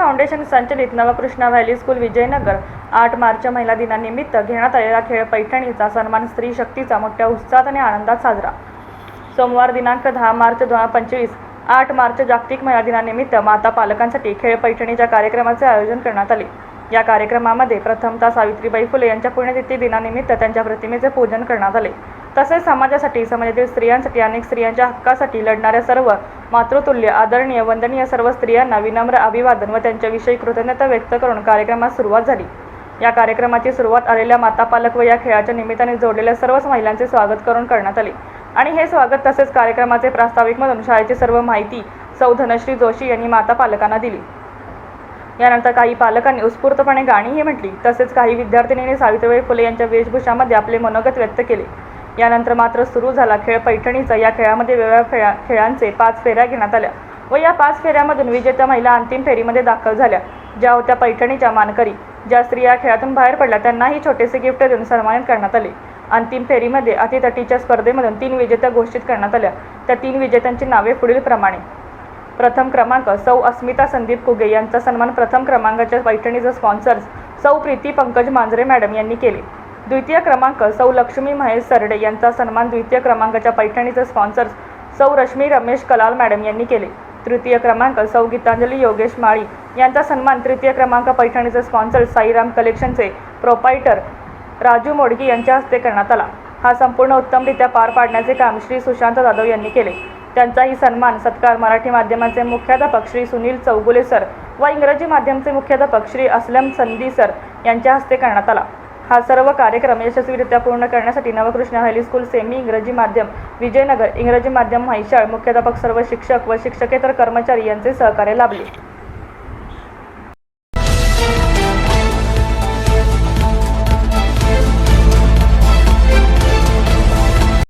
Foundation संचलित Navkrishna valley school Vijayanagar आठ मार्च महिला दिनानिमित्त घेण्यात आलेला खेळ पैठणीचा सन्मान स्त्री शक्तीचा मोठ्या उत्साहात आणि आनंदात साजरा. सोमवार दिनांक दहा मार्च दोन हजार पंचवीस आठ मार्च जागतिक महिला दिनानिमित्त माता पालकांसाठी खेळ पैठणीच्या कार्यक्रमाचे आयोजन करण्यात आले. या कार्यक्रमामध्ये प्रथमतः सावित्रीबाई फुले यांच्या पुण्यतिथी दिनानिमित्त त्यांच्या प्रतिमेचे पूजन करण्यात आले. तसेच समाजासाठी समाजातील स्त्रियांसाठी अनेक स्त्रियांच्या हक्कासाठी लढणाऱ्या सर्व मातृतुल्य आदरणीय वंदनीय सर्व स्त्रियांना विनम्र अभिवादन व त्यांच्याविषयी कृतज्ञता व्यक्त करून कार्यक्रमास सुरुवात झाली. या कार्यक्रमाची सुरुवात आलेल्या माता पालक व या खेळाच्या निमित्ताने जोडलेल्या सर्वच महिलांचे स्वागत करून करण्यात आले. आणि हे स्वागत तसेच कार्यक्रमाचे प्रास्ताविकमधून शाळेची सर्व माहिती सौ धनश्री जोशी यांनी माता पालकांना दिली. यानंतर काही पालकांनी उत्स्फूर्तपणे गाणीही म्हटली. तसेच काही विद्यार्थिनींनी सावित्रीबाई फुले यांच्या वेशभूषामध्ये आपले मनोगत व्यक्त केले. यानंतर मात्र सुरू झाला खेळ. पैठणीचा या खेळामध्ये वेगवेगळ्या खेळा खेळांचे पाच फेऱ्या घेण्यात आल्या व या पाच फेऱ्यामधून विजेत्या महिला अंतिम फेरीमध्ये दाखल झाल्या. ज्या होत्या पैठणीच्या मानकरी. ज्या स्त्रिया खेळातून बाहेर पडल्या त्यांनाही छोटेसे गिफ्ट देऊन सन्मानित करण्यात आले. अंतिम फेरीमध्ये अतितटीच्या स्पर्धेमधून तीन विजेत्या घोषित करण्यात आल्या. त्या तीन विजेत्यांची नावे पुढीलप्रमाणे प्रथम क्रमांक सौ अस्मिता संदीप कुगे यांचा सन्मान प्रथम क्रमांकाच्या पैठणीचे स्पॉन्सर्स सौ प्रीती पंकज मांजरे मॅडम यांनी केले. द्वितीय क्रमांक सौ लक्ष्मी महेश सरडे यांचा सन्मान द्वितीय क्रमांकाच्या पैठणीचे स्पॉन्सर्स सौ रश्मी रमेश कलाल मॅडम यांनी केले. तृतीय क्रमांक सौ गीतांजली योगेश माळी यांचा सन्मान तृतीय क्रमांक पैठणीचे स्पॉन्सर साईराम कलेक्शनचे प्रोपायटर राजू मोडगी यांच्या हस्ते करण्यात आला. हा संपूर्ण उत्तमरित्या पार पाडण्याचे काम श्री सुशांत जाधव यांनी केले. त्यांचाही सन्मान सत्कार मराठी माध्यमाचे मुख्याध्यापक श्री सुनील चौगुले सर व इंग्रजी माध्यमचे मुख्याध्यापक श्री असलम संदी सर यांच्या हस्ते करण्यात आला. हा सर्व कार्यक्रम यशस्वीरित्या पूर्ण करण्यासाठी नवकृष्ण हायस्कूल सेमी इंग्रजी माध्यम विजयनगर इंग्रजी माध्यम म्हैशाळ मुख्याध्यापक सर्व शिक्षक व शिक्षकेतर कर्मचारी यांचे सहकार्य लाभले.